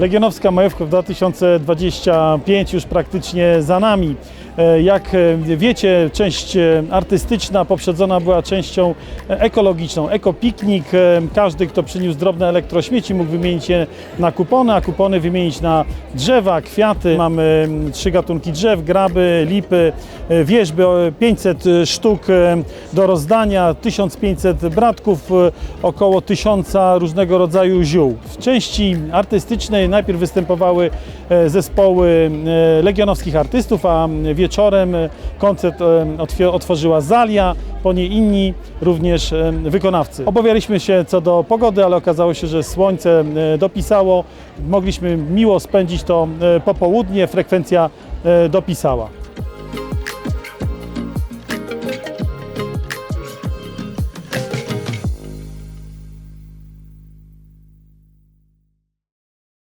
Legionowska Majówka w 2025 już praktycznie za nami. E, Jak e, wiecie, część e, artystyczna poprzedzona była częścią ekologiczną. Ekopiknik, każdy kto przyniósł drobne elektrośmieci mógł wymienić je na kupony, a kupony wymienić na drzewa, kwiaty. Mamy trzy gatunki drzew, graby, lipy, wierzby, e, 500 sztuk do rozdania, 1500 bratków, około 1000 różnego rodzaju ziół. W części artystycznej najpierw występowały e, zespoły e, legionowskich artystów, a wieczorem e, koncert otworzyła Zalia, po niej inni również wykonawcy. Obawialiśmy się co do pogody, ale okazało się, że słońce dopisało. Mogliśmy miło spędzić to popołudnie, frekwencja dopisała.